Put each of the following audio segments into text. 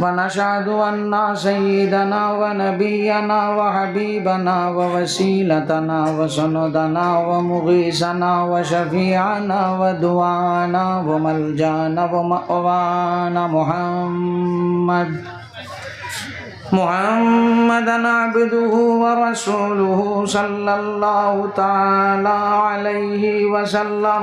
ونشهد أن سيدنا ونبينا وحبيبنا ووسيلتنا وسندنا ومغيثنا وشفيعنا ودعانا وملجانا ومأوانا محمد محمدا عبده ورسوله صلى الله تعالى عليه وسلم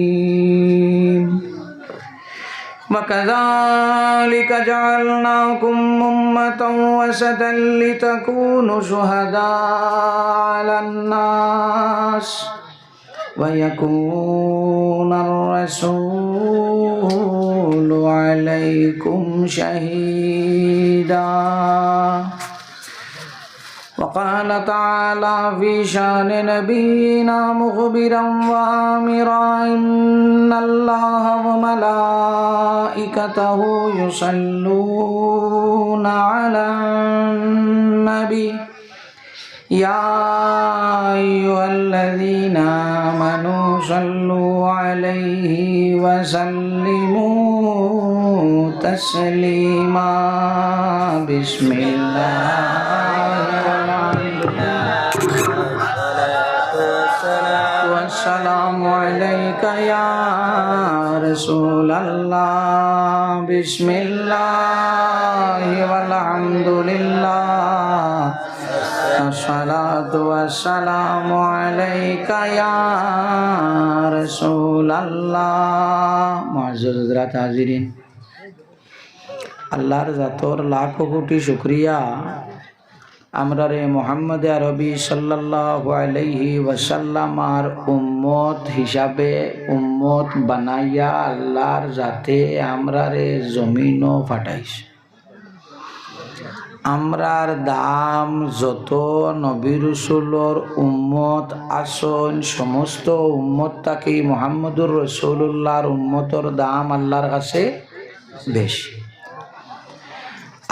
وكذلك جعلناكم أمة وسطا لتكونوا شهداء على الناس ويكون الرسول عليكم شهيدا. وقال تعالى في شأن نبينا مخبرا وامرا إن الله وملائكته يصلون على النبي. يا ايها الذين امنوا صلوا عليه وسلموا تسليما بسم الله والسلام عليك يا رسول الله بسم الله الصلاة والسلام عليك يا رسول الله معزز حضرات حاضرین আল্লাহর জাতর লাখ কোটি শুক্রিয়া আমরা রে মোহাম্মদ আরবি সাল্লাল্লাহু আলাইহি ওয়াসাল্লাম আর উম্মত হিসাবে উম্মত বানাইয়া আল্লাহর জাতে আমরা রে জমিনও ফাটাইছে আমরার দাম যত নবী রসুলোর উম্মত আসন, সমস্ত উম্মত তাকে মোহাম্মদুর রসুল্লাহর উম্মতর দাম আল্লাহর কাছে বেশি।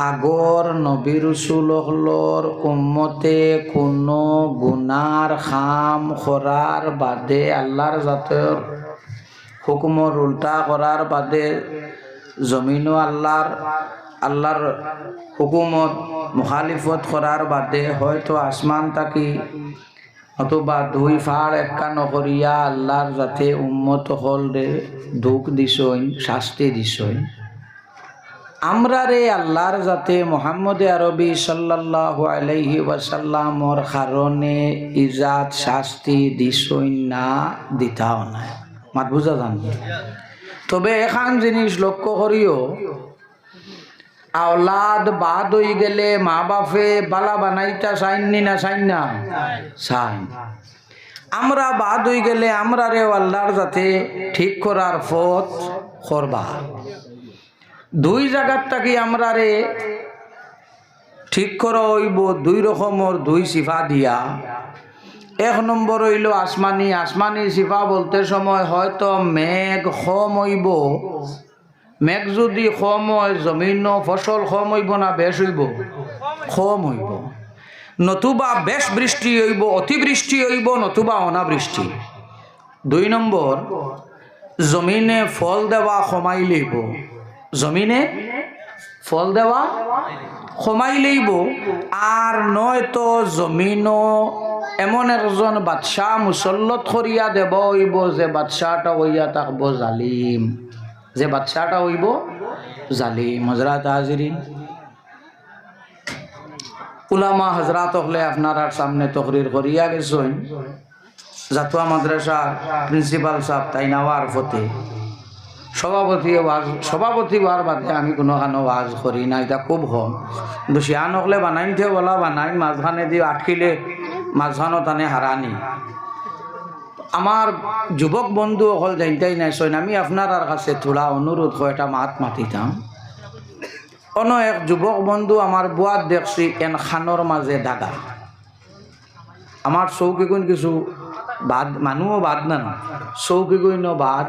আগর নবী রসুলর উম্মতে কোনো গুনার খাম করার বাদে আল্লাহর জাতের হুকুমর উল্টা করার বাদে জমিনও আল্লাহর আল্লাহর হুকুমত, মুখালিফত করার বাদে হয়তো আসমান তাকি অথবা দুই ফাড় একা নকরিয়া আল্লাহর যাতে উন্মত হল রে দুঃখ দিছইন, শাস্তি দিছইন। আমরা রে আল্লাহর যাতে মোহাম্মদ আরবি সাল্লাল্লাহু আলাইহি ওয়াসাল্লামর কারণে ইজাত শাস্তি দিছইন না, দিতাও নাই। মাত বুঝা জান? তবে এখান জিনিস লক্ষ্য করিও আওলাদ বাদ হয়ে গেলে মা বাপে বালা বানাইতা চাইননি না চাইন না চাইন আমরা বাদ হয়ে গেলে আমরা রে আল্লাহর যাতে ঠিক করার পথ করবা। দুই জায়গার থাকি আমরা রে ঠিক করা হইব, দুই রকমের দুই সিফা দিয়া। এক নম্বর হইল আসমানি। আসমানি সিফা বলতে সময় হয়তো মেঘ হইব। মেঘ যদি কম হয়, জমিন ফসল কম হইব না, বেশ হইব? কম হইব। নতুবা বেশ বৃষ্টি হইব, অতিবৃষ্টি হইব, নতুবা অনাবৃষ্টি। দুই নম্বর, জমিনে ফল দেওয়া কমাই লইব। জমিনে ফল দেওয়া কমাই লইব। আর নয়তো জমিনও এমন একজন বাদশাহ মুসল্লত করিয়া দেব হইব যে বাদশাহটা হইয়া থাকব জালিম। যে বাদশাহটা হইব, জালিম হজরাত হাজিরিন। উলামা হজরাত হলে আপনার সামনে তকরির করিয়া গেছেন। জাতুয়া মাদ্রাসার প্রিন্সিপাল সাহেব তাই নেওয়ার ফতে সভাপতি ওয়াজ, সভাপতি হওয়ার বাদে আমি কোনো খানো ওয়াজ করি না, এটা খুব কম। কিন্তু শিয়া নকলে বানাইতে বলা বানাই মাঝখানে দিয়ে আটকিলে মাঝখানো টানে হারানি। আমার যুবক বন্ধু অকল জানতেই নাই সইন আমি আপনার কাছে থোড়া অনুরোধ করে একটা মাত মাতিতাম অন্য এক যুবক বন্ধু আমার বুয়াত দেখছি এন খানোর মাঝে দাগা। আমার চৌকিগুণ কিছু বাদ মানুহও বাদ না চৌকিগুণ বাদ।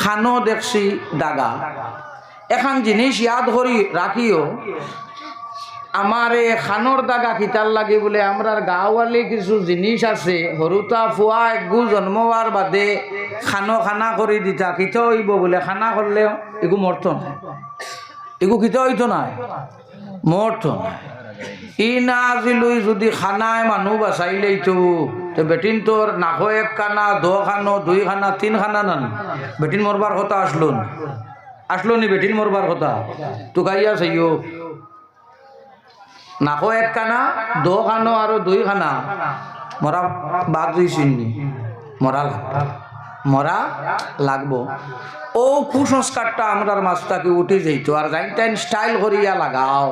খানো দেখছি দাগা। এখন জিনিস ইয়াদ করি রাখিও আমার এ খানোর দাগা খিতার লাগে বলে আমরার গাঁওয়ালি কিছু জিনিস আছে সৰুতা ফুৱা একগু জন্ম বাদে খানো খানা কৰি দিতা কিত হইব বোলে, খানা করলে একো মর্ত নাই। একো কিত হইতো নাই মর্ত নাই। ই না আজিলৈ যদি খানায় মানুহ বাচাইলেই তো বেটিন তোর নাকো এক খানা দ খানো, দুই খানা, তিন খানা নান। বেটিন মরবার কথা আসলো আসলো নি বেটিন মরবার কথা? তো গাইয়া চাইও নাকো এক খানা দ খানো আৰু দুই খানা। মরা বাদ নি মরা মরা লাগবো। ও কুসংস্কারটা আমরার মাছটাকে উঠে যেত আর যাই টাইম স্টাইল করিয়া লাগাও।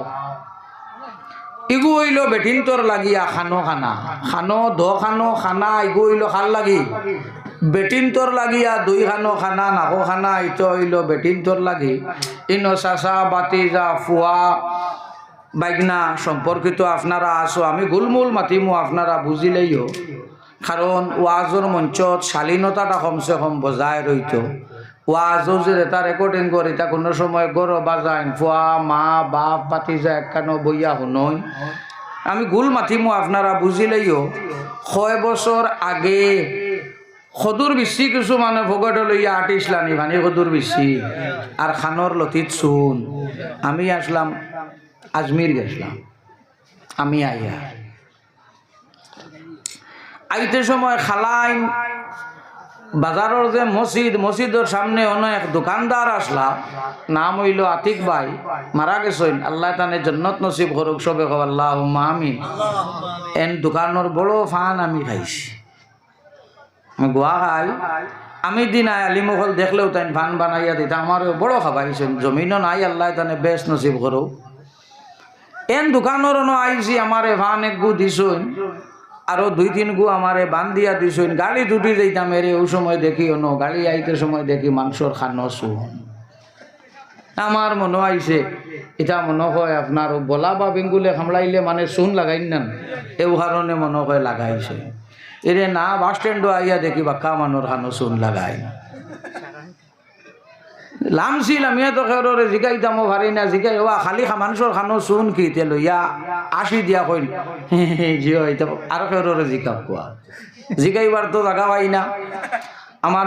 ইগু হইল বেটিন তোর লাগিয়া খানো খানা। খানো দ খানো খানা, ইগু হইল খাল লাগি। বেটিন তোর লাগিয়া দুই খানো খানা নাকো খানা, ইটো হইল বেটিন তোর লাগি। ইনো চাচা বাতি যা ফুয়া বাইগনা সম্পর্কিত আপনারা আসো, আমি গুলমুল মাতিমো আপনারা বুঝিলেইও কারণ ওয়াজর মঞ্চত শালীনতাটা কমসে কম বজায় রইত ওয়াজও যে এটা রেকর্ডিং করে এটা কোনো সময় গরো বাজাইন ফুয়া মা, বাপ, পাতি যায় একখানো বইয়া শুনই। আমি গুল মাতিমো আপনারা বুঝিলেইও ছয় বছর আগে সদূর বেশি কিছু মানে ভগত লইয়া আটিসলানি ভানি সদূর বেশি আর খানোর লতিত চুন। আমি আসলাম আজমির গেছিলাম। আমি আইয়া। আইতে সময় খালাইন, বাজারের যে মসজিদ, মসজিদের সামনে অনেক দোকানদার আসলা। নাম হইল আতিক ভাই। মারা গেছেন। আল্লাহ তানে জন্নত নসিব করুক, সবে আল্লাহ আমি এন দোকানের বড় ফান আমি খাইছি। আমি গোয়া খাই। আমি দিন আই আলিমুখল দেখলেও তাই ফান বানাইয়া দিতা। আমার বড় খাবাইছেন। জমিনও নাই। আল্লাহ তানে বেশ নসিব করুক। এন দোকানের ন আইছি আমারে ভান এক গু দিছইন আরও দুই তিন গু আমারে বান দিয়া দিছইন গাড়ি দুটি যাইতাম এরে ও সময় দেখি অন গাড়ি আইতে সময় দেখি মাংসর খানো শুন আমার মনে আইছে এটা মনে হয় আপনার বলা বা বেঙ্গুলে সামলাইলে মানে চুন লাগাই না এই কারণে মনে হয় লাগাইছে। এরে না বাস স্ট্যান্ডও আইয়া দেখি বাক্কা মানুষ খানো চুন লাগাই লামছিল আমি তো খেররে জিকাইতামো ভারি না, জিকাই ওয়া খালি মানুষের খানো চুন কি তে লইয়া আসি দিয়া কইন জিও এটা আর খেররে জিকাও কোয়া জিকাইবার তো জাগা পাই না। আমার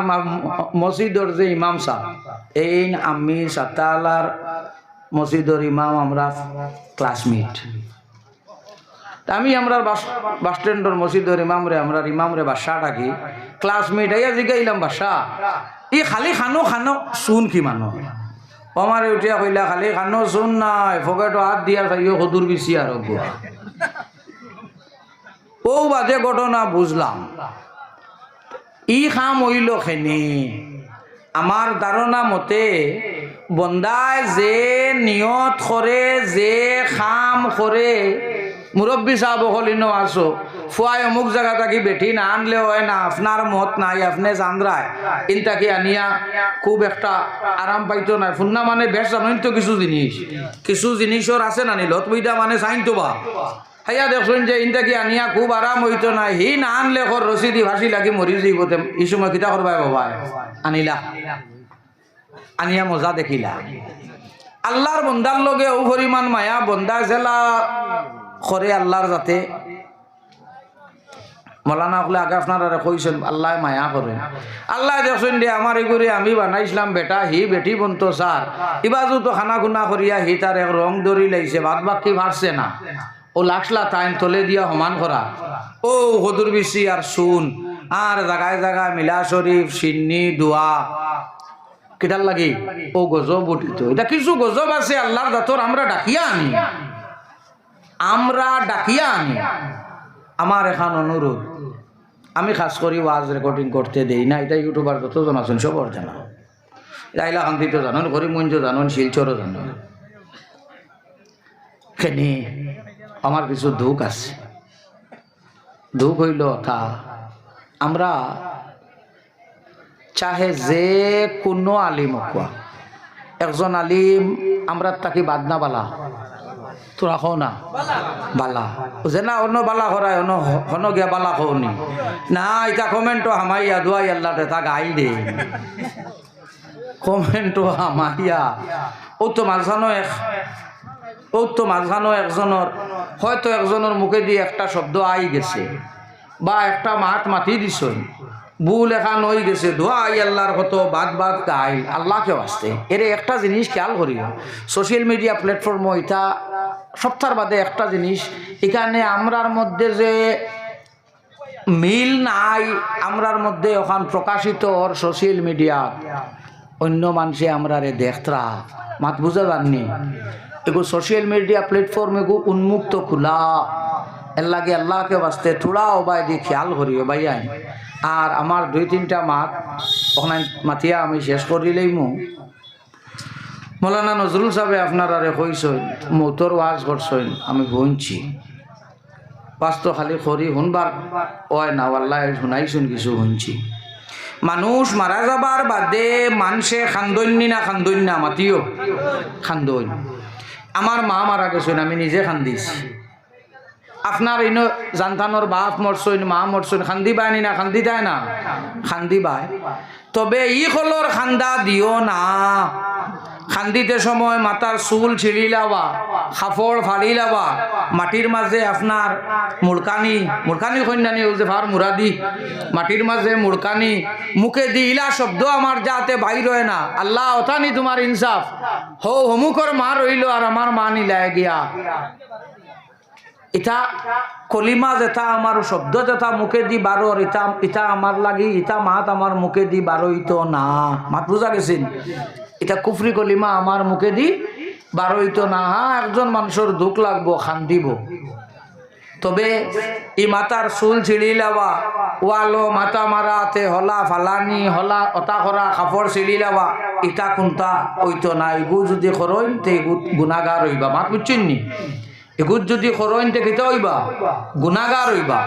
মসজিদর যে ইমাম সাহ এই আমি সাতালার মসজিদর ইমাম আমরা ক্লাসমেট আমি আমরা বাস বাস স্ট্যান্ডর মসজিদর ইমামরে আমরা ইমামরে বাসা ডাকি ক্লাসমেট আইয়া জিগাইলাম বাসা ই খালি খানো খানো। চুন কি মানুহ? আমার উঠিয়া কইলা, খালি খানো, চুন নাই। ফকেটো হাত দিয়া চাইও সদূর বেশি আর ও বাদে ঘটনা বুঝলাম ই খাম হইল খেনি। আমার ধারণা মতে বন্দায় যে নিয়ত করে যে খাম করে মুরব্বী সাহেব হলিনো আসো ফুয়াই অমুক জায়গা থাকি বেঠি না আনলে হয় না আপনার মত নাই আপনি জানরায় ইনতাকি আনিয়া, খুব একটা আরাম পাইতো না ফুন্না মানে বেশ জানেন তো কিছু জিনিস কিছু জিনিসর আছে না নিলত বইটা মানে চাইন তো বা। হাইয়া দেখছেন যে ইনটা কি আনিয়া খুব আরাম হইতো না হি না আনলে খর রসি দি ভাসি লাগি মরি যাইব এই সময় কিতা করবাই বাবা। আনিলা। আনিয়া মজা দেখিলা। আল্লাহর বন্দার লগে ও পরিমাণ মায়া বন্দা জেলা। করে আল্লাহর যাতে মলানা হলে আগে আপনারা কইছেন, আল্লাহ মায়া করে। আল্লাহ দেখছেন দে আমার এগুলি আমি বানাইছিলাম বেটা, হি বেটি বন্ত স্যার ইবাজু তো খানা খুনা করিয়া হি তার এক রং দড়ি লাইছে বাদ বাকি ভারছে না। ও লাখলা টাইম তলে দিয়া সমান করা ও সদুর বিচি আর চুন আর জাগায় জাগায় মিলা শরীফ সিন্নি দোয়া কিটার লাগি? ও গজব উঠিত। এটা কিছু গজব আছে আল্লাহর দাতর আমরা ডাকিয়া আনি আমরা ডাকিয়া আনি। আমার এখন অনুরোধ, আমি খাস করি ওয়াজ রেকর্ডিং করতে দেই না। এটা ইউটিউবার যতজন আছেন সবর জানা। রাইলা কান্দি তো জানুন করিমগঞ্জ জানুন, শিলচরও জানুন। খেনি, আমার কিছু দুঃখ আছে। দুঃখ হইল তা, আমরা চাহে যে কোনো আলিম কোয়া একজন আলিম, আমরা তাকে বাদনা বালা। তোরা কও না। বালা। যে না, অন্য বালা করায় অন্য হন গিয়া বালা কওনি না এটা কমেন্টও হামাইয়া, দুয়াই আল্লাহ তা গাই দে। কমেন্টও হামাইয়া। ও তো মাঝখানো এক, ও তো মাঝখানো একজনের হয়তো একজনের মুখে দিয়ে একটা শব্দ আই গেছে, বা একটা মাত মাতি দিছ ভুল এখান হয়ে গেছে। আই আল্লাহর কত বাদ বাদ গাই। আল্লাহকে আসতে। এর একটা জিনিস খেয়াল করিও। সোশ্যাল মিডিয়া প্ল্যাটফর্ম এটা সপ্তাহ বাদে একটা জিনিস, এখানে আমরার মধ্যে যে মিল নাই, আমরার মধ্যে ওখান প্রকাশিত ওর সোশ্যাল মিডিয়া অন্য মানুষে আমরা রে দেখতরা। মাত বুঝা জাননি এগো সোশ্যাল মিডিয়া প্ল্যাটফর্ম এগো উন্মুক্ত খোলা। এর লাগে আল্লাহকে বাঁচতে থোড়া ওবাই দিয়ে খেয়াল করিও ভাই আইন আর আমার দুই তিনটা মাত ওখানে মাতিয়া আমি শেষ করিলেই মু। মৌলানা নজরুল সাহেব আপনার আরে কইসইন মৌতর ওয়াজ করছইন আমি ওয়াজ তো খালি করি শুনবার ওয় না আল্লাহ শুনাইছুন কিছু শুনছি মানুষ মারা যাবার বাদে মানুষে খান্দন্যি না খান্দন্যা, মাতিও। খান্দন আমার মা মারা গেছেন আমি নিজে খান্দিছি। আপনার ইনো জানতানোর বাপ মরছইন, মা মরছইন, খান্দি বায়নি না খান্দি দেয় না? খান্দি বায়। তবে ই হলর খান্দা দিও না। খান্দিতে সময় মাথার চুল ছিঁড়ি লাবা খাফড় ফাড়ি লাবা মাটির মাঝে আপনার মুড়কানি মুড়কানি কন্যানি যে ভার মুরাদি মাটির মাঝে মুড়কানি মুখে দি ইলা শব্দ আমার যাতে বাই হয় না। আল্লাহ ওথানি তোমার ইনসাফ হো হমুকর মা রইল আর আমার মা নিলায় গিয়া। ইটা কলিমা যেটা আমার শব্দ যেটা মুখে দি বারোর ইটা ইটা আমার লাগি ইটা মাত আমার মুখে দি বারোইতো না। মাত বুঝা গেছেন এটা কুফরি কলিমা আমার মুখে দি বারোইতো না। হা, একজন মানুষের দুঃখ লাগবো, খান্দিব। তবে ই মাতার চুল ছিঁড়ি লাবা ওয়ালো মাথা মারাতে হলা ফালানি, হলা অতা করা কাপড় ছিঁড়ি লাবা ইটা কোনটা ওইতো না এগু যদি করইন তে গুণাগার হইবা। মাত বুঝছেন নি? এগুত যদি করইন থেকে হইবা? গুণাগার হইবা।